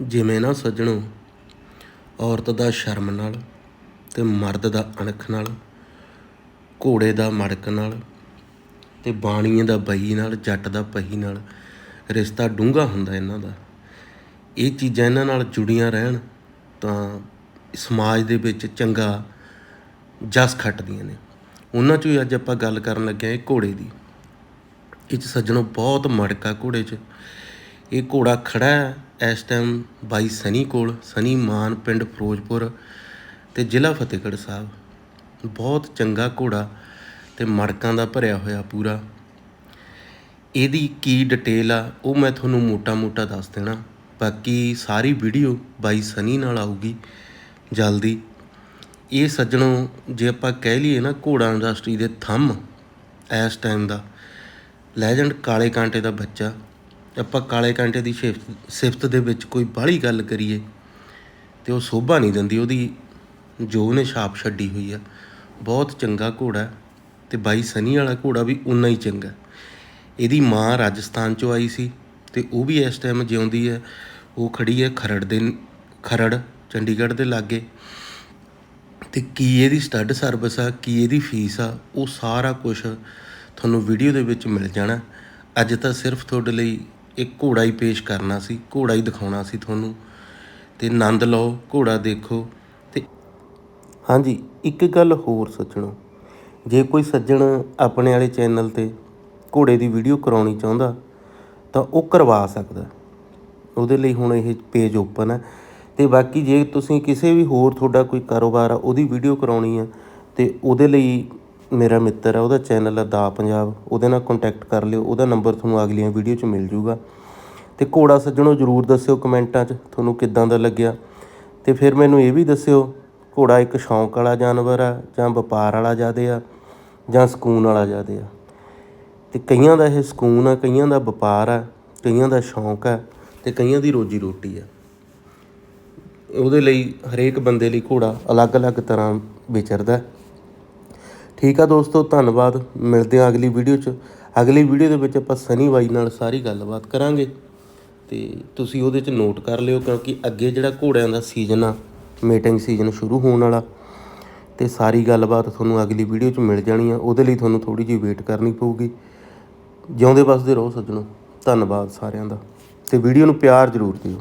ਜਿਵੇਂ ਨਾ ਸੱਜਣੋ, ਔਰਤ ਦਾ ਸ਼ਰਮ ਨਾਲ ਤੇ ਮਰਦ ਦਾ ਅਣਖ ਨਾਲ, ਘੋੜੇ ਦਾ ਮੜਕ ਨਾਲ ਤੇ ਬਾਣੀਏ ਦਾ ਬਈ ਨਾਲ, ਜੱਟ ਦਾ ਪਹੀ ਨਾਲ ਰਿਸ਼ਤਾ ਡੂੰਘਾ ਹੁੰਦਾ ਇਹਨਾਂ ਦਾ। ਇਹ ਚੀਜ਼ਾਂ ਇਹਨਾਂ ਨਾਲ ਜੁੜੀਆਂ ਰਹਿਣ ਤਾਂ ਸਮਾਜ ਦੇ ਵਿੱਚ ਚੰਗਾ ਜਸ ਖੱਟਦੀਆਂ ਨੇ। ਉਹਨਾਂ ਚੋਂ ਹੀ ਅੱਜ ਆਪਾਂ ਗੱਲ ਕਰਨ ਲੱਗੇ ਹਾਂ ਘੋੜੇ ਦੀ। ਇਹ 'ਚ ਸੱਜਣੋ ਬਹੁਤ ਮੜਕਾ ਘੋੜੇ 'ਚ। ਇਹ ਘੋੜਾ ਖੜਾ ਹੈ। ਇਸ ਟਾਈਮ ਬਾਈ ਸਨੀ ਕੋਲ, ਸਨੀ ਮਾਨ ਪਿੰਡ ਫਿਰੋਜ਼ਪੁਰ ਤੇ ਜ਼ਿਲ੍ਹਾ ਫਤਿਹਗੜ੍ਹ ਸਾਹਿਬ। ਬਹੁਤ ਚੰਗਾ ਘੋੜਾ ਤੇ ਮੜਕਾਂ ਦਾ ਭਰਿਆ ਹੋਇਆ ਪੂਰਾ। ਇਹਦੀ ਕੀ ਡਿਟੇਲ ਆ, ਉਹ ਮੈਂ ਤੁਹਾਨੂੰ ਮੋਟਾ-ਮੋਟਾ ਦੱਸ ਦੇਣਾ। ਬਾਕੀ ਸਾਰੀ ਵੀਡੀਓ ਬਾਈ ਸਨੀ ਨਾਲ ਆਊਗੀ ਜਲਦੀ। ਇਹ ਸੱਜਣੋ, ਜੇ ਆਪਾਂ ਕਹਿ ਲਈਏ ਨਾ ਘੋੜਾ ਇੰਡਸਟਰੀ ਦੇ ਥੰਮ ਇਸ ਟਾਈਮ ਦਾ ਲੈਜੈਂਡ ਕਾਲੇ ਕਾਂਟੇ ਦਾ ਬੱਚਾ। ਆਪਾਂ ਕਾਲੇ ਕਾਂਟੇ ਦੀ ਸਿਫਤ ਸਿਫਤ ਦੇ ਵਿੱਚ ਕੋਈ ਬਾਹਲੀ ਗੱਲ ਕਰੀਏ, ਤੇ ਉਹ ਸੋਭਾ ਨਹੀਂ ਦਿੰਦੀ, ਉਹਦੀ ਜੋ ਉਹਨੇ ਛਾਪ ਛੱਡੀ ਹੋਈ ਆ, ਬਹੁਤ ਚੰਗਾ ਘੋੜਾ ਹੈ, ਤੇ ਬਾਈ ਸਨੀ ਵਾਲਾ ਘੋੜਾ ਵੀ ਉਨਾ ਹੀ ਚੰਗਾ ਇਹਦੀ ਮਾਂ ਰਾਜਸਥਾਨ ਚੋਂ ਆਈ ਸੀ, ਤੇ ਉਹ ਵੀ ਇਸ ਟਾਈਮ ਜਿਉਂਦੀ ਹੈ, ਉਹ ਖੜੀ ਹੈ ਖਰੜ ਦੇ, ਖਰੜ, ਚੰਡੀਗੜ੍ਹ ਦੇ ਲਾਗੇ। ਤੇ ਕੀ ਇਹਦੀ ਸਟੱਡ ਸਰਵਿਸ ਆ, ਕੀ ਇਹਦੀ ਫੀਸ ਆ, ਉਹ ਸਾਰਾ ਕੁਝ ਤੁਹਾਨੂੰ ਵੀਡੀਓ ਦੇ ਵਿੱਚ ਮਿਲ ਜਾਣਾ। ਅੱਜ ਤਾਂ ਸਿਰਫ ਤੁਹਾਡੇ ਲਈ ਇੱਕ ਘੋੜਾ ਹੀ ਪੇਸ਼ ਕਰਨਾ ਸੀ, ਘੋੜਾ ਹੀ ਦਿਖਾਉਣਾ ਸੀ ਤੁਹਾਨੂੰ। ਤੇ ਆਨੰਦ ਲਓ, ਘੋੜਾ ਦੇਖੋ ਤੇ ਹਾਂਜੀ, ਇੱਕ ਗੱਲ ਹੋਰ ਸੱਜਣੋ ਜੇ ਕੋਈ ਸੱਜਣ ਆਪਣੇ ਵਾਲੇ ਚੈਨਲ ਤੇ ਘੋੜੇ ਦੀ ਵੀਡੀਓ ਕਰਾਉਣੀ ਚਾਹੁੰਦਾ, ਤਾਂ ਉਹ ਕਰਵਾ ਸਕਦਾ। ਉਹਦੇ ਲਈ ਹੁਣ ਇਹ ਪੇਜ ਓਪਨ ਹੈ। ਤੇ ਬਾਕੀ ਜੇ ਤੁਸੀਂ ਕਿਸੇ ਵੀ ਹੋਰ ਤੁਹਾਡਾ ਕੋਈ ਕਾਰੋਬਾਰ ਆ, ਉਹਦੀ ਵੀਡੀਓ ਕਰਾਉਣੀ ਆ, ਤੇ ਉਹਦੇ ਲਈ ਮੇਰਾ ਮਿੱਤਰ ਆ, ਉਹਦਾ ਚੈਨਲ ਆ ਦਾ ਪੰਜਾਬ, ਉਹਦੇ ਨਾਲ ਕੰਟੈਕਟ ਕਰ ਲਿਓ, ਉਹਦਾ ਨੰਬਰ ਤੁਹਾਨੂੰ ਅਗਲੀਆਂ ਵੀਡੀਓ 'ਚ ਮਿਲ ਜੂਗਾ। ਤੇ ਘੋੜਾ ਸੱਜਣੋ ਜਰੂਰ ਦੱਸਿਓ ਕਮੈਂਟਾਂ 'ਚ, ਤੁਹਾਨੂੰ ਕਿੱਦਾਂ ਦਾ ਲੱਗਿਆ। ਤੇ ਫਿਰ ਮੈਨੂੰ ਇਹ ਵੀ ਦੱਸਿਓ, ਘੋੜਾ ਇੱਕ ਸ਼ੌਂਕ ਵਾਲਾ ਜਾਨਵਰ ਆ, ਜਾਂ ਵਪਾਰ ਵਾਲਾ ਜ਼ਿਆਦੇ ਆ, ਜਾਂ ਸਕੂਨ ਵਾਲਾ ਜ਼ਿਆਦੇ ਆ। ਤੇ ਕਈਆਂ ਦਾ ਇਹ ਸਕੂਨ ਆ, ਕਈਆਂ ਦਾ ਵਪਾਰ ਆ, ਕਈਆਂ ਦਾ ਸ਼ੌਂਕ ਆ, ਤੇ ਕਈਆਂ ਦੀ ਰੋਜੀ ਰੋਟੀ ਆ। ਉਹਦੇ ਲਈ ਹਰੇਕ ਬੰਦੇ ਲਈ ਘੋੜਾ ਅਲੱਗ-ਅਲੱਗ ਤਰ੍ਹਾਂ ਵਿਚਰਦਾ। ਠੀਕ ਆ ਦੋਸਤੋ, ਧੰਨਵਾਦ। ਮਿਲਦੇ ਹਾਂ ਅਗਲੀ ਵੀਡੀਓ 'ਚ। ਅਗਲੀ ਵੀਡੀਓ ਦੇ ਵਿੱਚ ਆਪਾਂ ਸਨੀ ਬਾਈ ਨਾਲ ਸਾਰੀ ਗੱਲਬਾਤ ਕਰਾਂਗੇ। ਤੇ ਤੁਸੀਂ ਉਹਦੇ 'ਚ ਨੋਟ ਕਰ ਲਿਓ, ਕਿਉਂਕਿ ਅੱਗੇ ਜਿਹੜਾ ਘੋੜਿਆਂ ਦਾ ਸੀਜ਼ਨ ਆ ਮੀਟਿੰਗ ਸੀਜ਼ਨ ਸ਼ੁਰੂ ਹੋਣ ਵਾਲਾ, ਤੇ ਸਾਰੀ ਗੱਲਬਾਤ ਤੁਹਾਨੂੰ ਅਗਲੀ ਵੀਡੀਓ 'ਚ ਮਿਲ ਜਾਣੀ ਆ। ਉਹਦੇ ਲਈ ਤੁਹਾਨੂੰ ਥੋੜੀ ਜਿਹੀ ਵੇਟ ਕਰਨੀ ਪਊਗੀ। ਜਿਉਂਦੇ ਵਸਦੇ ਰਹੋ ਸੱਜਣੋ। ਧੰਨਵਾਦ ਸਾਰਿਆਂ ਦਾ। ਤੇ ਵੀਡੀਓ ਨੂੰ ਪਿਆਰ ਜ਼ਰੂਰ ਦਿਓ।